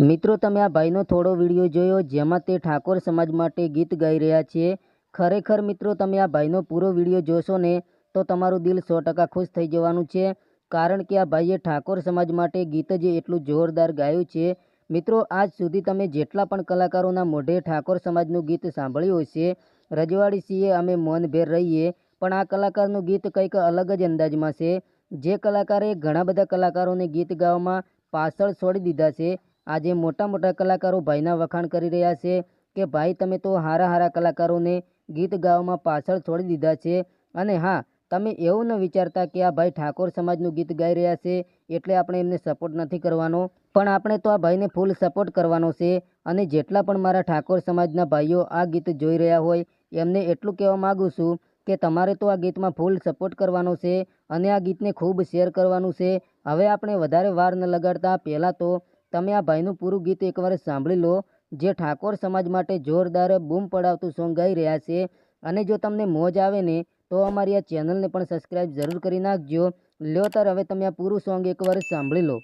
મિત્રો, તમે આ ભાઈનો થોડો વીડિયો જોયો જેમાં તે ઠાકોર સમાજ માટે ગીત ગાઈ રહ્યા છે. ખરેખર મિત્રો, તમે આ ભાઈનો પૂરો વીડિયો જોશો ને, તો તમારું દિલ સો ટકા ખુશ થઈ જવાનું છે. કારણ કે આ ભાઈએ ઠાકોર સમાજ માટે ગીત જ એટલું જોરદાર ગાયું છે. મિત્રો, આજ સુધી તમે જેટલા પણ કલાકારોના મોઢે ઠાકોર સમાજનું ગીત સાંભળ્યું હશે રજવાડી સિંહે અમે મૌનભેર રહીએ, પણ આ કલાકારનું ગીત કંઈક અલગ જ અંદાજમાં છે. જે કલાકારે ઘણા બધા કલાકારોને ગીત ગાવામાં પાછળ છોડી દીધા છે. આજે મોટા મોટા કલાકારો ભાઈના વખાણ કરી રહ્યા છે કે ભાઈ તમે તો હારા હારા કલાકારોને ગીત ગાવામાં પાછળ છોડી દીધા છે અને હા, તમે એવું ન વિચારતા કે આ ભાઈ ઠાકોર સમાજનું ગીત ગાઈ રહ્યા છે એટલે આપણે એમને સપોર્ટ નથી કરવાનો. પણ આપણે તો આ ભાઈને ફૂલ સપોર્ટ કરવાનો છે અને જેટલા પણ મારા ઠાકોર સમાજના ભાઈઓ આ ગીત જોઈ રહ્યા હોય, એમને એટલું કહેવા માગું છું કે તમારે તો આ ગીતમાં ફૂલ સપોર્ટ કરવાનો છે અને આ ગીતને ખૂબ શેર કરવાનું છે. હવે આપણે વધારે વાર ન લગાડતા પહેલાં તો તમે આ ભાઈનું પૂરું ગીત એકવાર સાંભળી લો. જે ઠાકોર સમાજ માટે જોરદાર બૂમ પડાવતું સોંગ ગાઈ રહ્યા છે. અને જો તમને મોજ આવે ને, તો અમારી આ ચેનલને પણ સબસ્ક્રાઈબ જરૂર કરી નાખજો. લ્યો તાર, હવે તમે આ પૂરું સોંગ એકવાર સાંભળી લો.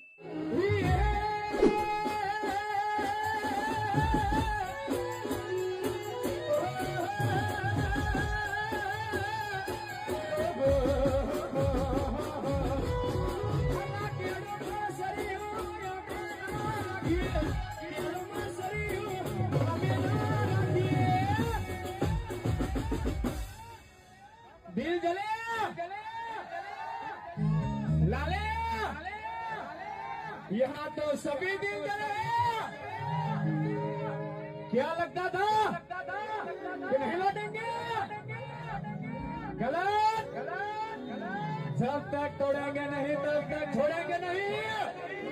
लाले, यहाँ तो सभी दिल जले क्या लगता था? कि नहीं लौटेंगे? गलत? जब तक तोड़ेंगे नहीं, तब तक छोड़ेंगे नहीं।